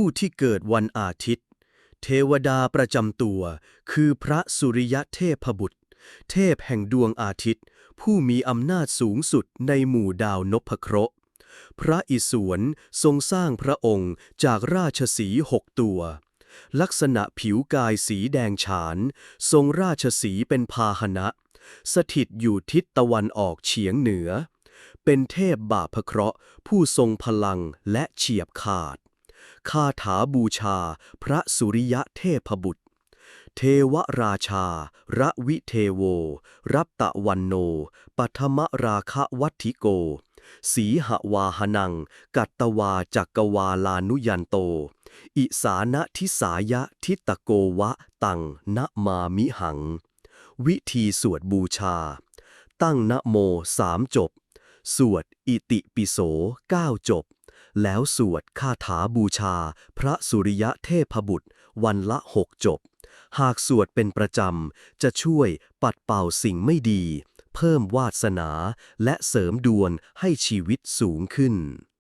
ผู้ที่เกิดวันอาทิตย์ เทวดาประจำตัว คือพระสุริยะเทพบุตร เทพแห่งดวงอาทิตย์ ผู้มีอำนาจสูงสุดในหมู่ดาวนพเคราะห์พระอิศวรทรงสร้างพระองค์จากราชสีห์หกตัว ลักษณะผิวกายสีแดงฉาน ทรงราชสีห์เป็นพาหนะ สถิตอยู่ทิศตะวันออกเฉียงเหนือ เป็นเทพบาปเคราะห์ผู้ทรงพลังและเฉียบขาด คาถาบูชา พระสุริยะเทพบุตร เทวราชา ระวิเทโว รับตะวันโน ปัทมราคะวัตถิโก สีหวาหนัง กัตตวาจักกวาลานุยันโต อิสานะทิสายะทิตโกวะตังนะมามิหัง วิธีสวดบูชา ตั้งนะโมสามจบ สวดอิติปิโสเก้าจบ แล้วสวดคาถาบูชา พระสุริยะเทพบุตร วันละหกจบ หากสวดเป็นประจำ จะช่วยปัดเป่าสิ่งไม่ดี เพิ่มวาสนาและเสริมดวงให้ชีวิตสูงขึ้น